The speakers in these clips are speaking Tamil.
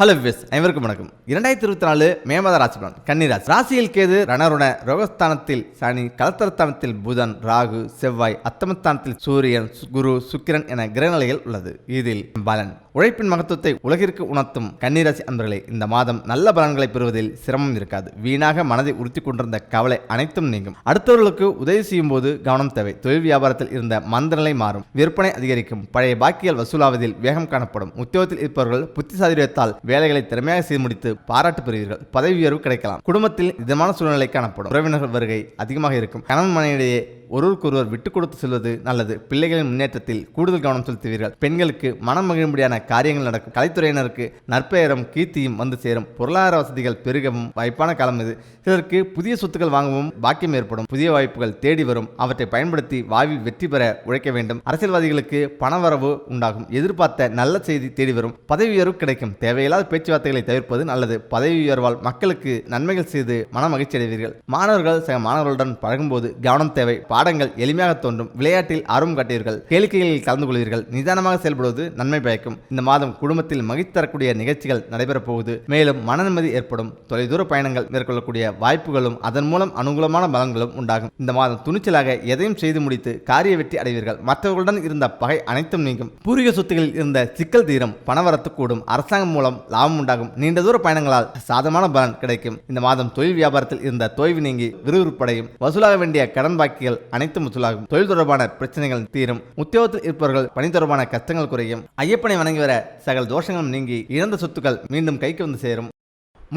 ஹலோ விவேஸ் அனைவருக்கும் வணக்கம். இரண்டாயிரத்தி இருபத்தி நாலு மே மாத ராசி பலன் கன்னிராசி ராசியில் கேது ரணருண ரோகஸ்தானத்தில் சனி கலத்தரஸ்தானத்தில் புதன் ராகு செவ்வாய் அத்தமஸ்தானத்தில் சூரியன் குரு சுக்கிரன் என கிரகநிலைகள் உள்ளது. இதில் பலன். உழைப்பின் மகத்துவத்தை உலகிற்கு உணர்த்தும் கன்னிராசி அன்பர்களே இந்த மாதம் நல்ல பலன்களை பெறுவதில் சிரமம் இருக்காது. வீணாக மனதை உறுத்தி கொண்டிருந்த கவலை அனைத்தும் நீங்கும். அடுத்தவர்களுக்கு உதவி செய்யும் போது கவனம் தேவை. தொழில் வியாபாரத்தில் இருந்த மந்தநிலை மாறும். விற்பனை அதிகரிக்கும். பழைய பாக்கிகள் வசூலாவதில் வேகம் காணப்படும். உத்தியோகத்தில் இருப்பவர்கள் புத்திசாலியத்தால் வேலைகளை திறமையாக செய்து முடித்து பாராட்டு பெறுவீர்கள். பதவி உயர்வு கிடைக்கலாம். குடும்பத்தில் இதமான சூழ்நிலை காணப்படும். உறவினர்கள் வருகை அதிகமாக இருக்கும். கணவன் மனைவிடையே ஒருவருக்கொருவர் விட்டுக் கொடுத்து செல்வது நல்லது. பிள்ளைகளின் முன்னேற்றத்தில் கூடுதல் கவனம் செலுத்துவீர்கள். பெண்களுக்கு மனம் மகிழும்படியான காரியங்கள் நடக்கும். கலைத்துறையினருக்கு நற்பெயரும் கீர்த்தியும் வந்து சேரும். பொருளாதார வசதிகள் பெருகவும் வாய்ப்பான காலம் இது. சிலருக்கு புதிய சொத்துக்கள் வாங்கவும் பாக்கியம் ஏற்படும். புதிய வாய்ப்புகள் தேடி வரும். அவற்றை பயன்படுத்தி வாழ்வில் வெற்றி பெற உழைக்க வேண்டும். அரசியல்வாதிகளுக்கு பணவரவு உண்டாகும். எதிர்பார்த்த நல்ல செய்தி தேடி வரும். பதவி உயர்வு கிடைக்கும். தேவையில்லாத பேச்சுவார்த்தைகளை தவிர்ப்பது நல்லது. பதவி உயர்வால் மக்களுக்கு நன்மைகள் செய்து மன மகிழ்ச்சி அடைவீர்கள். மாணவர்கள் சில மாணவர்களுடன் பழகும்போது கவனம் தேவை. பாடங்கள் எளிமையாக தோன்றும். விளையாட்டில் ஆர்வம் காட்டுவீர்கள் கேளிக்கைகளில் கலந்து கொள்வீர்கள். நிதானமாக செயல்படுவது நன்மை பயக்கும். இந்த மாதம் குடும்பத்தில் மகிழ்ச்சி தரக்கூடிய நிகழ்ச்சிகள் நடைபெறப் போகுது. மேலும் மனநிம்மதி ஏற்படும். தொலைதூர பயணங்கள் மேற்கொள்ளக்கூடிய வாய்ப்புகளும் அதன் மூலம் அனுகூலமான பலன்களும் உண்டாகும். இந்த மாதம் துணிச்சலாக எதையும் செய்து முடித்து காரிய வெற்றி அடைவீர்கள். மற்றவர்களுடன் இருந்த பகை அனைத்தும் நீங்கும். பூர்வீக சொத்துகளில் இருந்த சிக்கல் தீரும். பணவரத்து கூடும். அரசாங்கம் மூலம் லாபம் உண்டாகும். நீண்ட தூர பயணங்களால் சாதமான பலன் கிடைக்கும். இந்த மாதம் தொழில் வியாபாரத்தில் இருந்த தொய்வு நீங்கி விறுவிறுப்படையும். வசூலாக வேண்டிய கடன் பாக்கிகள் அனைத்தும் வசூலாகும் தொழில் தொடர்பான பிரச்சனைகள் தீரும். உத்தியோகத்தில் இருப்பவர்கள் பணி தொடர்பான கஷ்டங்கள் குறையும். ஐயப்பனை வணங்கி வர சகல தோஷங்களும் நீங்கி இழந்த சொத்துக்கள் மீண்டும் கைக்கு வந்து சேரும்.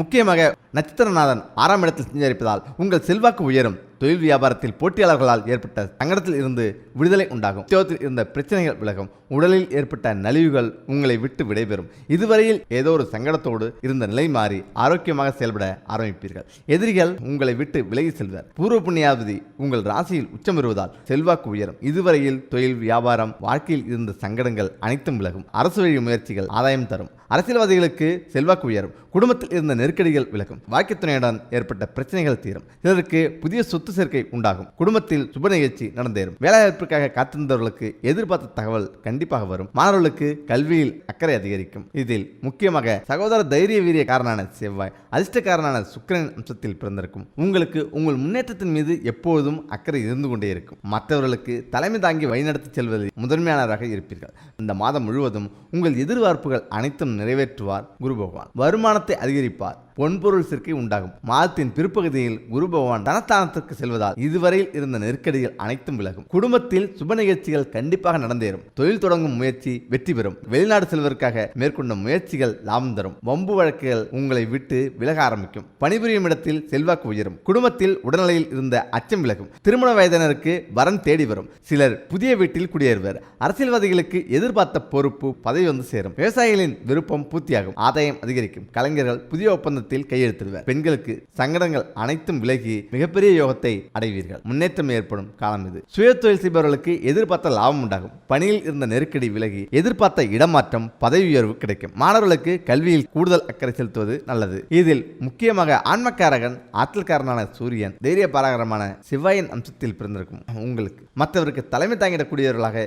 முக்கியமாக நட்சத்திரநாதன் ஆறாம் இடத்தில் சஞ்சரிப்பதால் உங்கள் செல்வாக்கு உயரும். தொழில் வியாபாரத்தில் போட்டியாளர்களால் ஏற்பட்ட சங்கடத்தில் இருந்து விடுதலை உண்டாகும். உத்தியோகத்தில் இருந்த பிரச்சனைகள் விலகும். உடலில் ஏற்பட்ட நலிவுகள் உங்களை விட்டு விடைபெறும். இதுவரையில் ஏதோ ஒரு சங்கடத்தோடு இருந்த நிலை மாறி ஆரோக்கியமாக செயல்பட ஆரம்பிப்பீர்கள். எதிரிகள் உங்களை விட்டு விலகி செல்வர். பூர்வ புண்ணியாவதி உங்கள் ராசியில் உச்சம் வருவதால் செல்வாக்கு உயரும். இதுவரையில் தொழில் வியாபாரம் வாழ்க்கையில் இருந்த சங்கடங்கள் அனைத்தும் விலகும். அரசு வழி முயற்சிகள் ஆதாயம் தரும். அரசியல்வாதிகளுக்கு செல்வாக்கு உயரும். குடும்பத்தில் இருந்த நெருக்கடிகள் விலகும். வாக்கியத்துணையுடன் ஏற்பட்ட பிரச்சனைகள் தீரும். சிலருக்கு புதிய சொத்து சேர்க்கை உண்டாகும். குடும்பத்தில் சுப நிகழ்ச்சி நடந்தேறும். வேலைவாய்ப்பிற்காக காத்திருந்தவர்களுக்கு எதிர்பார்த்த தகவல் கண்டிப்பாக வரும். மாணவர்களுக்கு கல்வியில் அக்கறை அதிகரிக்கும். இதில் முக்கியமாக சகோதர தைரிய வீரிய காரனான செவ்வாய் அதிர்ஷ்டக்காரனான சுக்கிரன் அம்சத்தில் பிறந்திருக்கும். உங்களுக்கு உங்கள் முன்னேற்றத்தின் மீது எப்போதும் அக்கறை இருந்து கொண்டே இருக்கும். மற்றவர்களுக்கு தலைமை தாங்கி வழிநடத்தி செல்வதில் முதன்மையானவராக இருப்பீர்கள். இந்த மாதம் முழுவதும் உங்கள் எதிர்பார்ப்புகள் அனைத்தும் நிறைவேற்றுவார் குரு பகவான் வருமானத்தை அதிகரிப்பார். பொன்பொருள் சேர்க்கை உண்டாகும். மாதத்தின் பிற்பகுதியில் குரு பகவான் தனஸ்தானத்திற்கு செல்வதால் இதுவரையில் இருந்த நெருக்கடிகள் அனைத்தும் விலகும். குடும்பத்தில் சுப நிகழ்ச்சிகள் கண்டிப்பாக நடந்தேறும். தொழில் தொடங்கும் முயற்சி வெற்றி பெறும். வெளிநாடு செல்வதற்காக மேற்கொண்ட முயற்சிகள் லாபம் தரும். வம்பு வழக்குகள் உங்களை விட்டு விலக ஆரம்பிக்கும். பணிபுரியும் இடத்தில் செல்வாக்கு உயரும். குடும்பத்தில் உடல்நிலையில் இருந்த அச்சம் விலகும். திருமண வயதினருக்கு வரன் தேடி வரும். சிலர் புதிய வீட்டில் குடியேறுவர். அரசியல்வாதிகளுக்கு எதிர்பார்த்த பொறுப்பு பதவி வந்து சேரும். விவசாயிகளின் விருப்பம் பூர்த்தியாகும். ஆதாயம் அதிகரிக்கும். கலைஞர்கள் புதிய ஒப்பந்தத்தில் கையெழுத்திடுவர். பெண்களுக்கு சங்கடங்கள் அனைத்தும் விலகி மிகப்பெரிய யோகத்தை அடைவீர்கள். முன்னேற்றம் ஏற்படும் காலம் இது. சுய தொழில் செய்பவர்களுக்கு எதிர்பார்த்த லாபம் உண்டாகும். பணியில் இருந்த நெருக்கடி விலகி எதிர்பார்த்த இடமாற்றம் பதவி உயர்வு கிடைக்கும். மாணவர்களுக்கு கல்வியில் கூடுதல் அக்கறை செலுத்துவது நல்லது. இதில் முக்கியமாக ஆன்மக்காரகன் ஆற்றல்காரனான சூரியன் தைரிய பாராகரமான சிவாயின் அம்சத்தில் பிறந்திருக்கும். உங்களுக்கு மற்றவருக்கு தலைமை தாங்கிடக்கூடியவர்களாக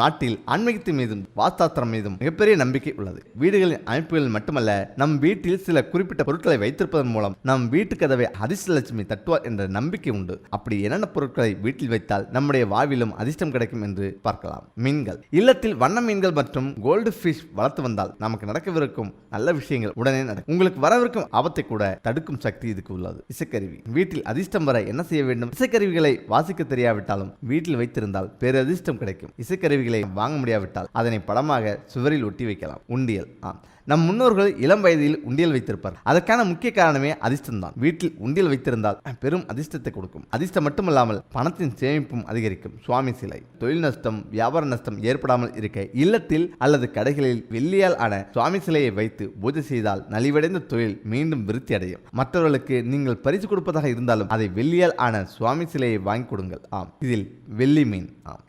நாட்டில் ஆன்மீகத்தின் மீதும் வாஸ்தாத்திரம் மீதும் மிகப்பெரிய நம்பிக்கை உள்ளது. வீடுகளின் அமைப்புகளில் மட்டுமல்ல நம் வீட்டில் சில குறிப்பிட்ட பொருட்களை வைத்திருப்பதன் மூலம் நம் வீட்டு கதவை அதிர்ஷ்டலட்சுமி தட்டுவார் என்ற நம்பிக்கை உண்டு. அப்படி என்னென்ன பொருட்களை வீட்டில் வைத்தால் நம்முடைய வாழ்விலும் அதிர்ஷ்டம் கிடைக்கும் என்று பார்க்கலாம். மீன்கள். இல்லத்தில் வண்ண மீன்கள் மற்றும் கோல்டு ஃபிஷ் வளர்த்து வந்தால் நமக்கு நடக்கவிருக்கும் நல்ல விஷயங்கள் உடனே நடக்கும். உங்களுக்கு வரவிருக்கும் ஆபத்தை கூட தடுக்கும் சக்தி இதுக்கு உள்ளது. இசைக்கருவி. வீட்டில் அதிர்ஷ்டம் வர என்ன செய்ய வேண்டும்? இசைக்கருவிகளை வாசிக்க தெரியாவிட்டாலும் வீட்டில் வைத்திருந்தால் பேரதிர்ஷ்டம் கிடைக்கும். இசைக்கருவிகள் வாங்க முடியாவிட்டால் அதனை படமாக சுவரில் ஒட்டி வைக்கலாம். உண்டியல். ஆம். நம் முன்னோர்கள் இளம் வயதில் உண்டியல் வைத்திருப்பார். அதற்கான முக்கிய காரணமே அதிர்ஷ்டம் தான் வீட்டில் உண்டியல் வைத்திருந்தால் பெரும் அதிர்ஷ்டத்தை கொடுக்கும். அதிர்ஷ்டம் மட்டுமல்லாமல் பணத்தின் சேமிப்பும் அதிகரிக்கும். சுவாமி சிலை. தொழில் நஷ்டம் வியாபார நஷ்டம் ஏற்படாமல் இருக்க இல்லத்தில் அல்லது கடைகளில் வெள்ளியால் ஆன சுவாமி சிலையை வைத்து பூஜை செய்தால் நலிவடைந்த தொழில் மீண்டும் விருத்தி அடையும். மற்றவர்களுக்கு நீங்கள் பரிசு கொடுப்பதாக இருந்தாலும் அதை வெள்ளியால் ஆன சுவாமி சிலையை வாங்கி கொடுங்கள். ஆம். இதில் வெள்ளி மீன். ஆம்.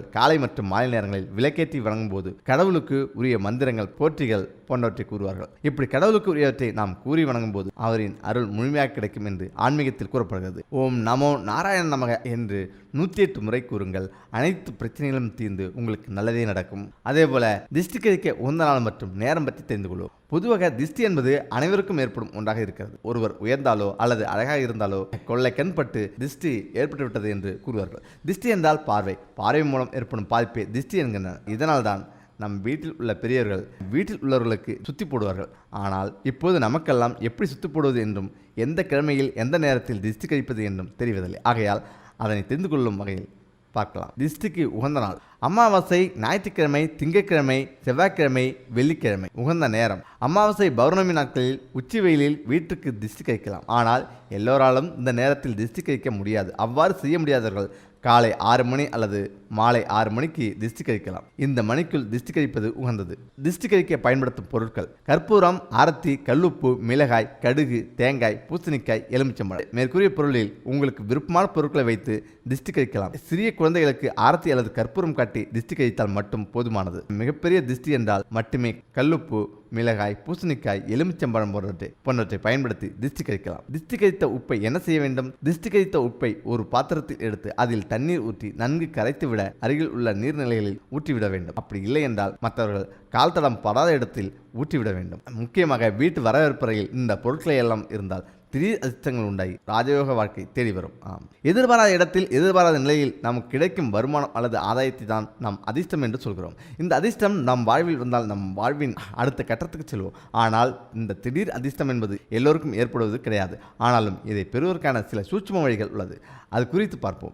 காலை மற்றும் மாலை நேரங்களில் விளக்கேற்றி வணங்கும் போது கடவுளுக்கு உரிய மந்திரங்கள் போற்றிகள் போன்றவற்றை கூறுவார்கள். இப்படி கடவுளுக்கு உரியவற்றை நாம் கூறி வணங்கும் போது அவரின் அருள் முழுமையாக கிடைக்கும் என்று ஆன்மீகத்தில் கூறப்படுகிறது. ஓம் நமோ நாராயண நமக என்று நூற்றி எட்டு முறை கூறுங்கள். அனைத்து பிரச்சனைகளும் தீர்ந்து உங்களுக்கு நல்லதே நடக்கும். அதே போல திஷ்டி கழிக்க உந்த நாள் மற்றும் நேரம் பற்றி தெரிந்து கொள்வோம். பொதுவாக திஷ்டி என்பது அனைவருக்கும் ஏற்படும் ஒன்றாக இருக்கிறது. ஒருவர் உயர்ந்தாலோ அல்லது அழகாக இருந்தாலோ கொள்ளை கண்பட்டு திஷ்டி ஏற்பட்டுவிட்டது என்று கூறுவார்கள். திஷ்டி என்றால் பார்வை. பார்வை மூலம் ஏற்படும் பாதிப்பே திஷ்டி என்கின்றனர். இதனால்தான் நம் வீட்டில் உள்ள பெரியவர்கள் வீட்டில் உள்ளவர்களுக்கு சுத்தி போடுவார்கள். ஆனால் இப்போது நமக்கெல்லாம் எப்படி சுத்தி போடுவது என்றும் எந்த கிழமையில் எந்த நேரத்தில் திஷ்டி கழிப்பது என்றும் தெரிவதில்லை. ஆகையால் அதனை தெரிந்து கொள்ளும் வகையில் பார்க்கலாம். திஷ்டிக்கு உகந்த நாள். அமாவாசை ஞாயிற்றுக்கிழமை திங்கட்கிழமை செவ்வாய்க்கிழமை வெள்ளிக்கிழமை. உகந்த நேரம். அமாவாசை பௌர்ணமி நாட்களில் உச்சி வெயிலில் வீட்டுக்கு திஷ்டி கழிக்கலாம். ஆனால் எல்லோராலும் இந்த நேரத்தில் திஷ்டி கழிக்க முடியாது. அவ்வாறு செய்ய முடியாதவர்கள் காலை ஆறு மணி அல்லது மாலை ஆறு மணிக்கு திஷ்டி கழிக்கலாம் இந்த மணிக்குள் திஷ்டி கழிப்பது உகந்தது. திஷ்டி கழிக்க பயன்படுத்தும் பொருட்கள் கற்பூரம் ஆரத்தி கல்லுப்பு மிளகாய் கடுகு தேங்காய் பூசணிக்காய் எலுமிச்சம்பழம். மேற்கூறிய பொருளில் உங்களுக்கு விருப்பமான பொருட்களை வைத்து திஷ்டி கழிக்கலாம் சிறிய குழந்தைகளுக்கு ஆரத்தி அல்லது கற்பூரம் காட்டி திஷ்டி கழித்தால் மட்டும் போதுமானது. மிகப்பெரிய திஷ்டி என்றால் மட்டுமே கல்லுப்பு மிளகாய் பூசணிக்காய் எலுமிச்சம்பழம் போன்றவற்றை போன்றவற்றை பயன்படுத்தி திஷ்டி கழிக்கலாம் திஷ்டி கழித்த உப்பை என்ன செய்ய வேண்டும்? திஷ்டி கழித்த உப்பை ஒரு பாத்திரத்தில் எடுத்து அதில் தண்ணீர் ஊற்றி நன்கு கரைத்து விட அருகில் உள்ள நீர்நிலைகளில் ஊற்றிவிட வேண்டும். அப்படி இல்லை என்றால் மற்றவர்கள் கால் தடம் படாத இடத்தில் ஊற்றிவிட வேண்டும். முக்கியமாக வீட்டு வரவேற்பறையில் இந்த பொருட்களை எல்லாம் இருந்தால் திடீர் அதிர்ஷ்டங்கள் உண்டாகி ராஜயோக வாழ்க்கை தேடி வரும். ஆம். எதிர்பாராத இடத்தில் எதிர்பாராத நிலையில் நமக்கு கிடைக்கும் வருமானம் அல்லது ஆதாயத்தை தான் நாம் அதிர்ஷ்டம் என்று சொல்கிறோம். இந்த அதிர்ஷ்டம் நம் வாழ்வில் வந்தால் நம் வாழ்வின் அடுத்த கட்டத்துக்கு செல்வோம். ஆனால் இந்த திடீர் அதிர்ஷ்டம் என்பது எல்லோருக்கும் ஏற்படுவது கிடையாது. ஆனாலும் இதை பெறுவதற்கான சில சூட்சும வழிகள் உள்ளது. அது குறித்து பார்ப்போம்.